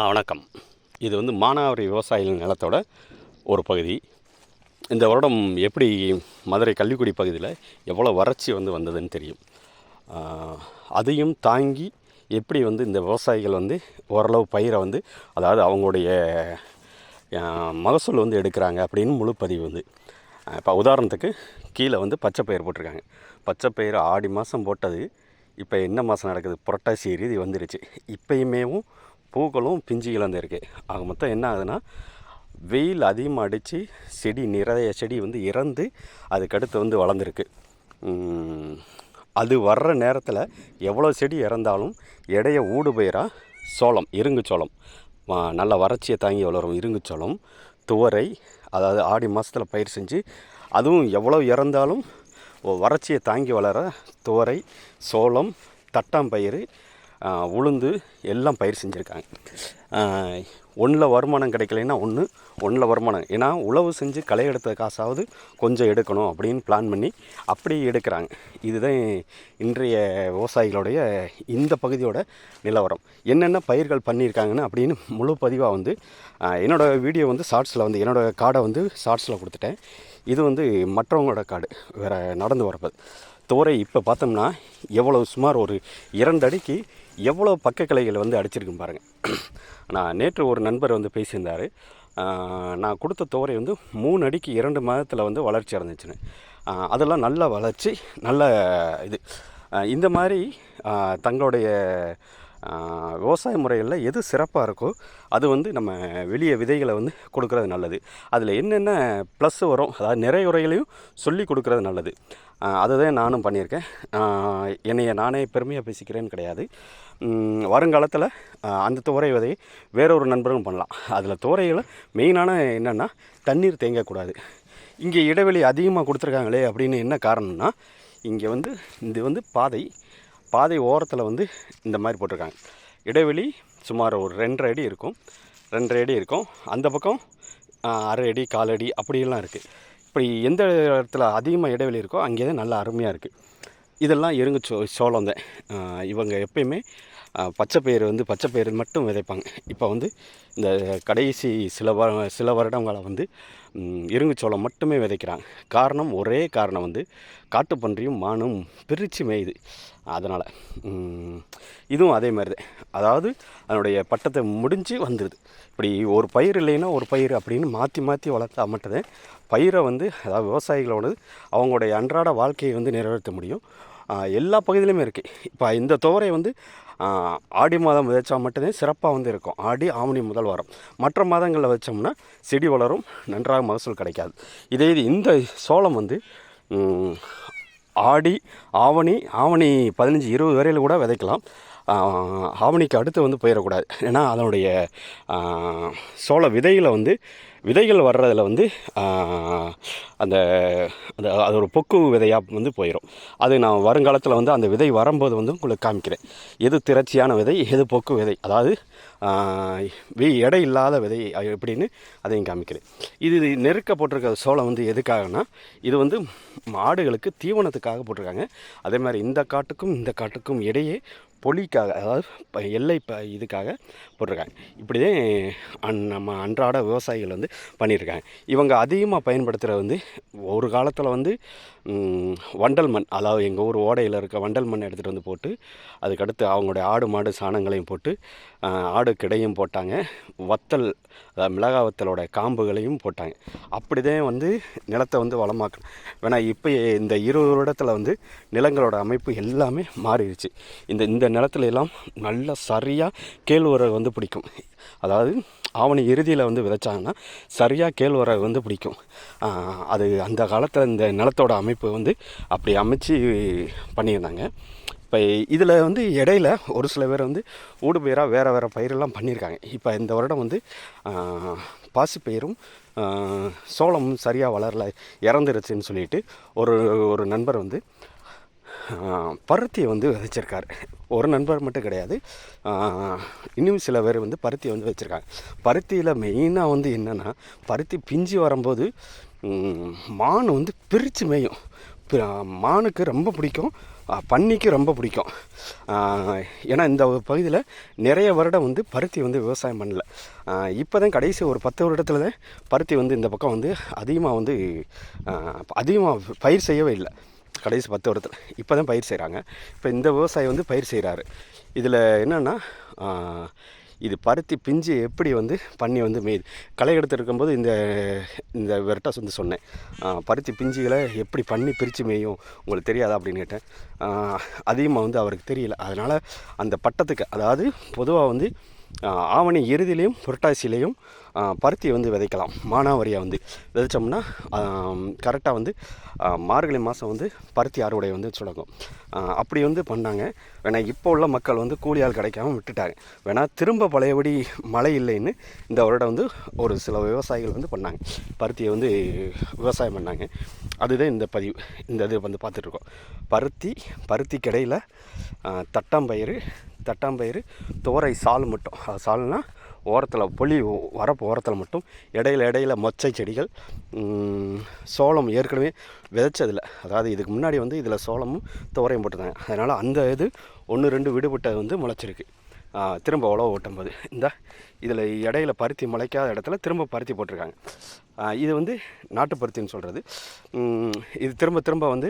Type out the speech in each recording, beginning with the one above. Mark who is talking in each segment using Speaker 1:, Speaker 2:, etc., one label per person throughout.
Speaker 1: ஆ வணக்கம். இது வந்து மானாவாரி விவசாயிகள் நிலத்தோட ஒரு பகுதி. இந்த வருடம் எப்படி மதுரை கள்ளிக்குடி பகுதியில் எவ்வளோ வறட்சி வந்து வந்ததுன்னு தெரியும். அதையும் தாங்கி எப்படி வந்து இந்த விவசாயிகள் வந்து ஓரளவு பயிரை வந்து அதாவது அவங்களுடைய மகசூல் வந்து எடுக்கிறாங்க அப்படின்னு முழு பதிவு வந்து. இப்போ உதாரணத்துக்கு கீழே வந்து பச்சை பயிர் போட்டிருக்காங்க. பச்சை பயிர் ஆடி மாதம் போட்டது இப்போ என்ன மாதம் நடக்குது? புரட்டாசி இறுதி வந்துருச்சு. இப்பயுமேவும் பூக்களும் பிஞ்சு வந்து இருக்குது ஆக மொத்தம் என்ன ஆகுதுன்னா வெயில் அதிகமாக அடித்து செடி நிறைய செடி வந்து இறந்து அதுக்கடுத்து வந்து வளர்ந்துருக்கு. அது வர்ற நேரத்தில் எவ்வளோ செடி இறந்தாலும் இடைய ஊடு சோளம் இருங்கு சோளம். நல்ல வறட்சியை தாங்கி வளரும் இருங்கு சோளம். துவரை அதாவது ஆடி மாதத்தில் பயிர் செஞ்சு அதுவும் எவ்வளோ இறந்தாலும் வறட்சியை தாங்கி வளர துவரை சோளம் தட்டாம்பயிறு உளுந்து எல்லாம் பயிர் செஞ்சுருக்காங்க. ஒன்றில் வருமானம் கிடைக்கலைன்னா ஒன்று ஒன்றில் வருமானம். ஏன்னா உழவு செஞ்சு களை எடுத்த காசாவது கொஞ்சம் எடுக்கணும் அப்படின்னு பிளான் பண்ணி அப்படி எடுக்கிறாங்க. இதுதான் இன்றைய விவசாயிகளுடைய இந்த பகுதியோட நிலவரம். என்னென்ன பயிர்கள் பண்ணியிருக்காங்கன்னு அப்படின்னு முழு பதிவாக வந்து என்னோடய என்னோட வீடியோ வந்து ஷார்ட்ஸில் வந்து என்னோடய கார்டை வந்து ஷார்ட்ஸில் கொடுத்துட்டேன். இது வந்து மற்றவங்களோட கார்டு வேறு நடந்து வரப்பது தோரை இப்போ பார்த்தோம்னா எவ்வளோ சுமார் ஒரு இரண்டு அடிக்கு எவ்வளோ பக்க வந்து அடிச்சிருக்கு பாருங்கள் நான் நேற்று ஒரு நண்பர் வந்து பேசியிருந்தார். நான் கொடுத்த துவரை வந்து மூணு அடிக்கு இரண்டு மாதத்தில் வந்து வளர்ச்சி அடைஞ்சிச்சுன்னு. அதெல்லாம் நல்ல வளர்ச்சி நல்ல இது. இந்த மாதிரி தங்களுடைய விவசாய முறைகளில் எது சிறப்பாக இருக்கோ அது வந்து நம்ம வெளியே விதைகளை வந்து கொடுக்கறது நல்லது. அதில் என்னென்ன ப்ளஸ் வரும் அதாவது நிறையுறைகளையும் சொல்லி கொடுக்கறது நல்லது. அதுதான் நானும் பண்ணியிருக்கேன். என்னைய நானே பெருமையாக பேசிக்கிறேன்னு கிடையாது. வருங்காலத்தில் அந்த துவரை விதையை வேறொரு நண்பரும் பண்ணலாம். அதில் துவரைகளை மெயினான என்னென்னா தண்ணீர் தேங்கக்கூடாது. இங்கே இடைவெளி அதிகமாக கொடுத்துருக்காங்களே அப்படின்னு என்ன காரணம்னா இங்கே வந்து இது வந்து பாதை பாதை ஓரத்தில் வந்து இந்த மாதிரி போட்டிருக்காங்க. இடைவெளி சுமார் ஒரு ரெண்டரை அடி இருக்கும். ரெண்டரை அடி இருக்கும். அந்த பக்கம் அரை அடி கால் அடி அப்படியெல்லாம் இருக்குது இப்படி எந்த இடத்துல அதிகமாக இடைவெளி இருக்கோ அங்கே தான் நல்லா அருமையாக இருக்குது இதெல்லாம் எருங்கு சோ சோளம் தான். இவங்க எப்பயுமே பச்சை பயிர் வந்து பச்சை பயிர் மட்டும் விதைப்பாங்க. இப்போ வந்து இந்த கடைசி சில வ சில வருடங்களை வந்து ம், இருங்கு சோளம் மட்டுமே விதைக்கிறாங்க. காரணம் ஒரே காரணம் வந்து காட்டுப்பன்றியும் மானும் பிரித்து மேயுது. அதனால் இதுவும் அதே மாதிரி தான். அதாவது அதனுடைய பட்டத்தை முடிஞ்சு வந்துடுது இப்படி ஒரு பயிர் இல்லைன்னா ஒரு பயிர் அப்படின்னு மாற்றி மாற்றி வளர்த்தா மட்டும்தான் பயிரை வந்து அதாவது விவசாயிகளோடது அவங்களுடைய அன்றாட வாழ்க்கையை வந்து நிறைவேற்ற முடியும். எல்லா பகுதியிலுமே இருக்குது இப்போ இந்த துவரை வந்து ஆடி மாதம் விதைச்சா மட்டும்தான் சிறப்பாக வந்து இருக்கும். ஆடி ஆவணி முதல் வாரம். மற்ற மாதங்களில் வச்சோம்னா செடி வளரும் நன்றாக மகசூல் கிடைக்காது. இதே இது இந்த சோளம் வந்து ஆடி ஆவணி ஆவணி பதினஞ்சு இருபது வரையில் கூட விதைக்கலாம். ஆவணிக்கு அடுத்து வந்து போயிடக்கூடாது. ஏன்னா அதனுடைய சோள விதைகளை வந்து விதைகள் வர்றதில் வந்து அந்த அந்த அது ஒரு பொக்கு விதையாக வந்து போயிடும் அது நான் வருங்காலத்தில் வந்து அந்த விதை வரும்போது வந்து உங்களுக்கு காமிக்கிறேன். எது திரட்சியான விதை எது பொக்கு விதை. அதாவது வி- எடை இல்லாத விதை எப்படின்னு அதையும் காமிக்கிறேன். இது நெருக்க போட்டிருக்க சோளம் வந்து எதுக்காகனா இது வந்து மாடுகளுக்கு தீவனத்துக்காக போட்டிருக்காங்க. அதே மாதிரி இந்த காட்டுக்கும் இந்த காட்டுக்கும் இடையே பொலிக்காக அதாவது இப்போ எல்லை ப இதுக்காக போட்டிருக்காங்க. இப்படிதான் அன் நம்ம அன்றாட விவசாயிகள் வந்து பண்ணியிருக்காங்க. இவங்க அதிகமாக பயன்படுத்துகிற வந்து ஒரு காலத்தில் வந்து வண்டல் மண் அதாவது எங்கள் ஊர் ஓடையில் இருக்க வண்டல் மண் எடுத்துகிட்டு வந்து போட்டு அதுக்கடுத்து அவங்களுடைய ஆடு மாடு சாணங்களையும் போட்டு ஆடு கிடையும் போட்டாங்க. வத்தல் மிளகா வத்தலோட காம்புகளையும் போட்டாங்க. அப்படிதான் வந்து நிலத்தை வந்து வளமாக்கணும் வேணா இப்போ இந்த இருபது வருடத்தில் வந்து நிலங்களோட அமைப்பு எல்லாமே மாறிடுச்சு. இந்த இந்த நிலத்துல எல்லாம் நல்லா சரியாக கேழ்வரகு வந்து பிடிக்கும். அதாவது ஆவணி இறுதியில் வந்து விதைச்சாங்கன்னா சரியாக கேழ்வரகு வந்து பிடிக்கும். அது அந்த காலத்தில் இந்த நிலத்தோட அமைப்பு வந்து அப்படி அமைச்சு பண்ணியிருந்தாங்க. இப்போ இதில் வந்து இடையில ஒரு சில பேர் வந்து ஊடு பயிராக வேறு வேறு பயிரெல்லாம் பண்ணியிருக்காங்க. இப்போ இந்த வருடம் வந்து பாசிப்பயிரும் சோளமும் சரியாக வளரல இறந்துருச்சுன்னு சொல்லிட்டு ஒரு ஒரு நண்பர் வந்து பருத்தியை வந்து விதைச்சிருக்காரு. ஒரு நண்பர் மட்டும் கிடையாது. இன்னும் சில பேர் வந்து பருத்தியை வந்து வச்சுருக்காங்க பருத்தியில் மெயினாக வந்து என்னென்னா பருத்தி பிஞ்சு வரும்போது மான் வந்து பிரித்து மேயும். மானுக்கு ரொம்ப பிடிக்கும் பன்னிக்கு ரொம்ப பிடிக்கும். ஏன்னா இந்த பகுதியில் நிறைய வருடம் வந்து பருத்தி வந்து விவசாயம் பண்ணல. இப்போ தான் கடைசி ஒரு பத்து வருடத்தில் தான் பருத்தி வந்து இந்த பக்கம் வந்து அதிகமாக வந்து அதிகமாக பயிர் செய்யவே இல்லை. கடைசி பத்து வருடத்தில். இப்போ தான் பயிர் செய்கிறாங்க இப்போ இந்த விவசாயி வந்து பயிர் செய்கிறாரு இதில் என்னென்னா இது பருத்தி பிஞ்சு எப்படி வந்து பண்ணி வந்து மேய்து களை எடுத்து இருக்கும்போது இந்த இந்த வெரட்டாஸ் வந்து சொன்னேன். பருத்தி பிஞ்சுகளை எப்படி பண்ணி பிரித்து மேயும்? உங்களுக்கு தெரியாதா அப்படின்னு கேட்டேன். அதிகமாக வந்து அவருக்கு தெரியல. அதனால் அந்த பட்டத்துக்கு அதாவது பொதுவாக வந்து ஆவணி இறுதியிலையும் புரட்டாசிலையும் பருத்தி பருத்தியை வந்து விதைக்கலாம். மானாவரியாக வந்து விதைச்சோம்னா கரெக்டாக வந்து மார்கழி மாதம் வந்து பருத்தி அறுவடை வந்து சுடங்கும் அப்படி வந்து பண்ணாங்க. வேணால் இப்போ உள்ள மக்கள் வந்து கூலியால் கிடைக்காம விட்டுட்டாங்க. வேணால் திரும்ப பழையபடி மழை இல்லைன்னு இந்த வருடம் வந்து ஒரு சில விவசாயிகள் வந்து பண்ணாங்க. பருத்தியை வந்து விவசாயம் பண்ணாங்க. அதுதான் இந்த பதிவு. இந்த இது வந்து பார்த்துட்ருக்கோம் பருத்தி பருத்தி கிடையில் தட்டாம்பயிறு தட்டாம்பயிறு தோரை சால் மட்டும். அது சால்னா ஓரத்தில் பொலி வரப்பு ஓரத்தில் மட்டும். இடையில இடையில மொச்சை செடிகள் சோளம் ஏற்கனவே விதைச்சதில்ல. அதாவது இதுக்கு முன்னாடி வந்து இதில் சோளமும் துவரையும் போட்டிருந்தாங்க. அதனால் அந்த இது ஒன்று ரெண்டு விடுபட்டது வந்து முளைச்சிருக்கு. திரும்ப உழவு ஓட்டும் போது. இந்த இதில் இடையில பருத்தி முளைக்காத இடத்துல திரும்ப பருத்தி போட்டிருக்காங்க. இது வந்து நாட்டு பருத்தின்னு சொல்கிறது இது திரும்ப திரும்ப வந்து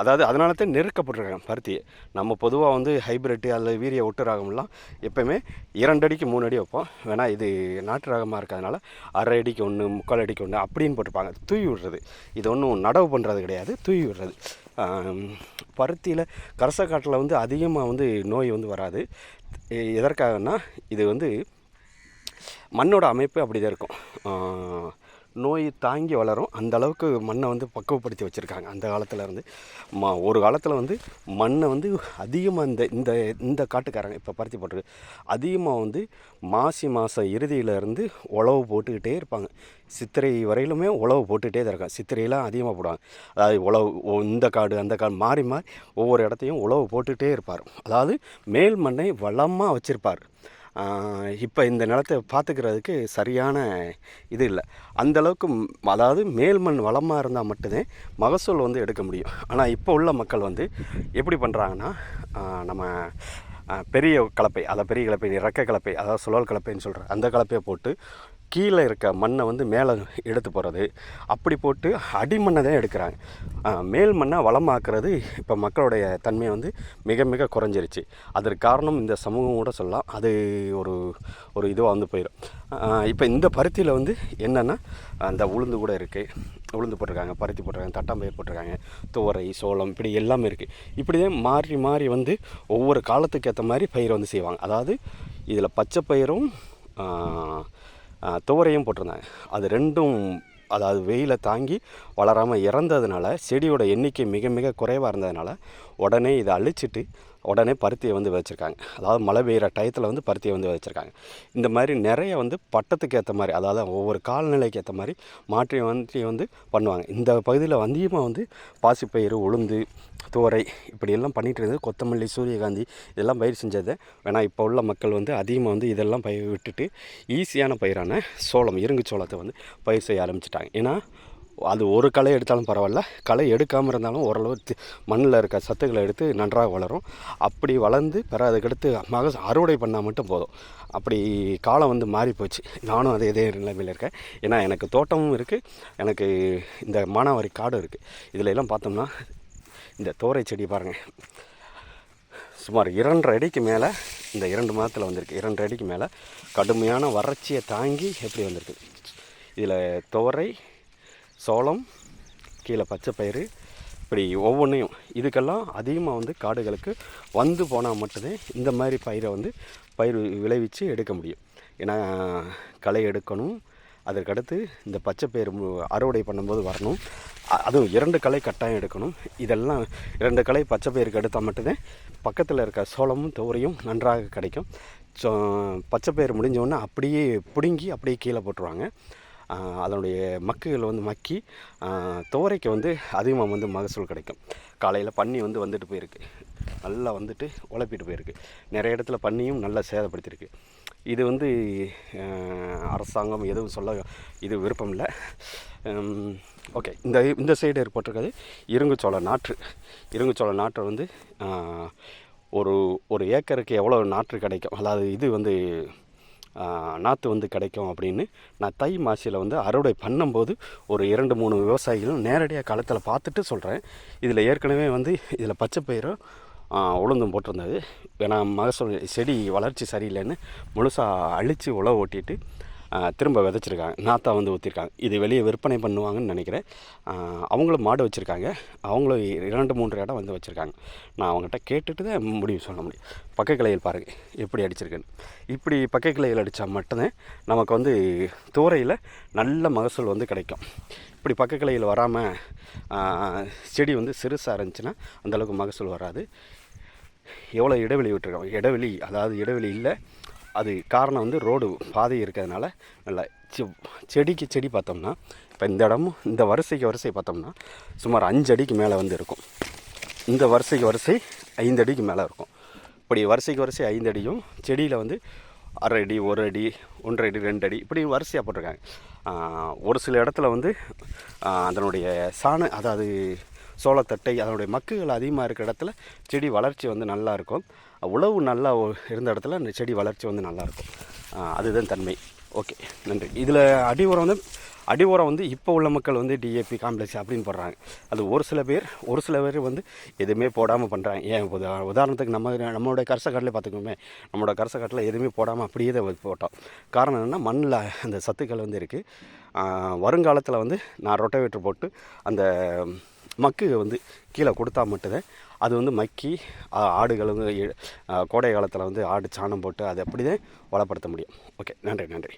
Speaker 1: அதாவது அதனால தான் நெருக்கப்பட்டிருக்காங்க பருத்தியை நம்ம பொதுவாக வந்து ஹைப்ரிட்டு அதில் வீரிய ஒட்டு ராகம்லாம் எப்போயுமே இரண்டு அடிக்கு மூணு அடி வைப்போம். வேணால் இது நாட்டு ராகமாக இருக்கிறதுனால அரை அடிக்கு ஒன்று முக்கால் அடிக்கு ஒன்று அப்படின்னு போட்டிருப்பாங்க. தூவி விடுறது. இது ஒன்றும் நடவு பண்ணுறது கிடையாது தூவி விடுறது. பருத்தியில் கரசக்காட்டில் வந்து அதிகமாக வந்து நோய் வந்து வராது. எதற்காகனா எதற்காகன்னா இது வந்து மண்ணோட அமைப்பு அப்படி தான் இருக்கும் நோய் தாங்கி வளரும். அந்த அளவுக்கு மண்ணை வந்து பக்குவப்படுத்தி வச்சுருக்காங்க. அந்த காலத்தில் இருந்து ம ஒரு காலத்தில் வந்து மண்ணை வந்து அதிகமாக இந்த இந்த இந்த காட்டுக்காரங்க இப்போ பருத்தி போட்டிருக்கு. அதிகமாக வந்து மாசி மாதம் இறுதியிலேருந்து உழவு போட்டுக்கிட்டே இருப்பாங்க. சித்திரை வரையிலுமே உழவு போட்டுக்கிட்டே தான் இருக்காங்க. சித்திரையெல்லாம் அதிகமாக போடுவாங்க. அதாவது உழவு இந்த காடு அந்த காடு மாறி மாறி ஒவ்வொரு இடத்தையும் உழவு போட்டுக்கிட்டே இருப்பார். அதாவது மேல் மண்ணை வளமாக வச்சுருப்பார். இப்போ இந்த நிலத்தை பார்த்துக்கிறதுக்கு சரியான இது இல்லை. அந்த அளவுக்கு அதாவது மேல் மண் வளமாக இருந்தால் மட்டுமே மகசூல் வந்து எடுக்க முடியும். ஆனால் இப்போ உள்ள மக்கள் வந்து எப்படி பண்ணுறாங்கன்னா நம்ம பெரிய கலப்பை அதாவது பெரிய கலப்பை ரெக்க கலப்பை அதாவது சுழல் கலப்பைன்னு சொல்கிற அந்த கலப்பையை போட்டு கீழே இருக்க மண்ணை வந்து மேலே எடுத்து போகிறது அப்படி போட்டு அடிமண்ணை தான் எடுக்கிறாங்க. மேல் மண்ணை வளமாக்குறது இப்போ மக்களுடைய தன்மை வந்து மிக மிக குறைஞ்சிருச்சு. அதற்கு காரணம் இந்த சமூகம் கூட சொல்லலாம். அது ஒரு ஒரு இதுவாக வந்து போயிடும் இப்போ இந்த பருத்தியில் வந்து என்னென்னா அந்த உளுந்து கூட இருக்குது உளுந்து போட்டிருக்காங்க பருத்தி போட்டிருக்காங்க தட்டாம்பயிர் போட்டிருக்காங்க துவரை சோளம் இப்படி எல்லாமே இருக்குது இப்படி தான் மாறி மாறி வந்து ஒவ்வொரு காலத்துக்கு ஏற்ற மாதிரி பயிர் வந்து செய்வாங்க. அதாவது இதில் பச்சை பயிரும் துவரையும் போட்டிருந்தாங்க. அது ரெண்டும் அதாவது வெயிலை தாங்கி வளராமல் இறந்ததுனால செடியோட எண்ணிக்கை மிக மிக குறைவாக இருந்ததுனால உடனே இதை அழிச்சிட்டு உடனே பருத்தியை வந்து விதைச்சிருக்காங்க. அதாவது மழை பெய்கிற டயத்தில் வந்து பருத்தியை வந்து விதைச்சிருக்காங்க. இந்த மாதிரி நிறைய வந்து பட்டத்துக்கு ஏற்ற மாதிரி அதாவது ஒவ்வொரு காலநிலைக்கு ஏற்ற மாதிரி மாற்றி மாற்றி வந்து பண்ணுவாங்க. இந்த பகுதியில் அதிகமாக வந்து பாசிப்பயிறு உளுந்து துவரை இப்படியெல்லாம் பண்ணிகிட்டு இருந்தது கொத்தமல்லி சூரியகாந்தி இதெல்லாம் பயிர் செஞ்சது. வேணால் இப்போ உள்ள மக்கள் வந்து அதிகமாக வந்து இதெல்லாம் பயிர் விட்டுட்டு ஈஸியான பயிரான சோளம் இருங்கு சோளத்தை வந்து பயிர் செய்ய ஆரம்பிச்சிட்டாங்க. ஏன்னா அது ஒரு களை எடுத்தாலும் பரவாயில்ல. களை எடுக்காமல் இருந்தாலும் ஓரளவு மண்ணில் இருக்க சத்துக்களை எடுத்து நன்றாக வளரும். அப்படி வளர்ந்து பிற அதுக்கடுத்து மக அறுவடை பண்ணால் மட்டும் போதும். அப்படி காலம் வந்து மாறி போச்சு. நானும் அதே இதே நிலைமையில் இருக்கேன். ஏன்னா எனக்கு தோட்டமும் இருக்குது எனக்கு இந்த மானாவாரி காடும் இருக்குது இதில் எல்லாம் பார்த்தோம்னா இந்த தோரை செடி பாருங்கள் சுமார் இரண்டரை அடிக்கு மேலே இந்த இரண்டு மாதத்தில் வந்திருக்கு. இரண்டரை அடிக்கு மேலே கடுமையான வறட்சியை தாங்கி எப்படி வந்திருக்கு. இதில் துவரை சோளம் கீழே பச்சை பயிறு இப்படி ஒவ்வொன்றையும் இதுக்கெல்லாம் அதிகமாக வந்து காடுகளுக்கு வந்து போனால் மட்டுமே இந்த மாதிரி பயிரை வந்து பயிர் விளைவித்து எடுக்க முடியும். ஏன்னா களை எடுக்கணும். அதற்கடுத்து இந்த பச்சை பயிர் அறுவடை பண்ணும்போது வரணும். அதுவும் இரண்டு களை கட்டாயம் எடுக்கணும். இதெல்லாம் இரண்டு களை பச்சை பயிருக்கு எடுத்தால் மட்டும்தான் பக்கத்தில் இருக்க சோளமும் துவரையும் நன்றாக கிடைக்கும். ஸோ பச்சை பயிர் முடிஞ்சோடனே அப்படியே பிடுங்கி அப்படியே கீழே போட்டுருவாங்க. அதனுடைய மக்குகள் வந்து மக்கி துவரைக்கு வந்து அதிகமாக வந்து மகசூல் கிடைக்கும். காலையில் பன்னி வந்து வந்துட்டு போயிருக்கு. நல்லா வந்துட்டு உழப்பிட்டு போயிருக்கு. நிறைய இடத்துல பன்னியும் நல்லா சேதப்படுத்தியிருக்கு. இது வந்து அரசாங்கம் எதுவும் சொல்ல இது விருப்பம் இல்லை. ஓகே. இந்த இந்த சைடு ஏற்பட்டிருக்கிறது இருங்குச்சோள நாற்று. இருங்குச்சோள நாற்று வந்து ஒரு ஒரு ஏக்கருக்கு எவ்வளோ நாற்று கிடைக்கும்? அதாவது இது வந்து நாற்று வந்து கிடைக்கும் அப்படின்னு நான் தை மாசியில் வந்து அறுவடை பண்ணும்போது ஒரு இரண்டு மூணு விவசாயிகளும் நேரடியாக களத்தில் பார்த்துட்டு சொல்கிறேன் இதில் ஏற்கனவே வந்து இதில் பச்சை பயிரும் உளுந்தும் போட்டிருந்தது. ஏன்னா மகசூல் செடி வளர்ச்சி சரியில்லைன்னு முழுசாக அழித்து உழவு ஓட்டிட்டு திரும்ப விதைச்சிருக்காங்க. நாத்தா வந்து ஊற்றிருக்காங்க இது வெளியே விற்பனை பண்ணுவாங்கன்னு நினைக்கிறேன். அவங்களும் மாடு வச்சுருக்காங்க. அவங்களும் இரண்டு மூன்று இடம் வந்து வச்சுருக்காங்க. நான் அவங்ககிட்ட கேட்டுட்டு தான் முடிவு சொல்ல முடியும். பக்க கிளையில் பாருங்கள் எப்படி அடிச்சிருக்குன்னு. இப்படி பக்க கிளையில் அடித்தா மட்டும்தான் நமக்கு வந்து தூரையில் நல்ல மகசூல் வந்து கிடைக்கும். இப்படி பக்க கிளையில் வராமல் செடி வந்து சிறுசாக இருந்துச்சுன்னா அந்தளவுக்கு மகசூல் வராது. எவ்வளோ இடைவெளி விட்டுருக்கோம். இடைவெளி அதாவது இடைவெளி இல்லை. அது காரணம் வந்து ரோடு பாதை இருக்கிறதுனால நல்லா செ- செடிக்கு செடி பார்த்தோம்னா இப்போ இந்த இடமும் இந்த வரிசைக்கு வரிசை பார்த்தோம்னா சுமார் அஞ்சு அடிக்கு மேலே வந்து இருக்கும். இந்த வரிசைக்கு வரிசை ஐந்து அடிக்கு மேலே இருக்கும். இப்படி வரிசைக்கு வரிசை ஐந்து அடியும் செடியில் வந்து அரை அடி ஒரு அடி ஒன்றரை அடி ரெண்டு அடி இப்படி வரிசையாக போட்டிருக்காங்க. ஒரு சில இடத்துல வந்து அதனுடைய சாண அதாவது சோளத்தட்டை அதனுடைய மக்குகள் அதிகமாக இருக்கிற இடத்துல செடி வளர்ச்சி வந்து நல்லாயிருக்கும் உழவு நல்லா இருந்த இடத்துல அந்த செடி வளர்ச்சி வந்து நல்லாயிருக்கும் அதுதான் தன்மை. ஓகே நன்றி. இதில் அடி உரம் வந்து அடி உரம் வந்து இப்போ உள்ள மக்கள் வந்து டிஏபி காம்ப்ளெக்ஸ் அப்படின்னு போடுறாங்க. அது ஒரு சில பேர் ஒரு சில பேர் வந்து எதுவுமே போடாமல் பண்ணுறாங்க ஏன் உதா உதாரணத்துக்கு நம்ம நம்மளுடைய கரசக்காட்டில் பார்த்துக்கோமே. நம்மளோட கரசக்காட்டில் எதுவுமே போடாமல் அப்படியே தான் போட்டோம். காரணம் என்னென்னா மண்ணில் அந்த சத்துக்கள் வந்து இருக்குது வருங்காலத்தில் வந்து நான் ரொட்டவேட்டர் போட்டு அந்த மக்கு வந்து கீழே கொடுத்தா மட்டும்தான் அது வந்து மக்கி ஆடுகளும் ஆடுகள் வந்து கோடை காலத்தில் வந்து ஆடு சாணம் போட்டு அதை அப்படி தான் வளப்படுத்த முடியும். ஓகே நன்றி நன்றி.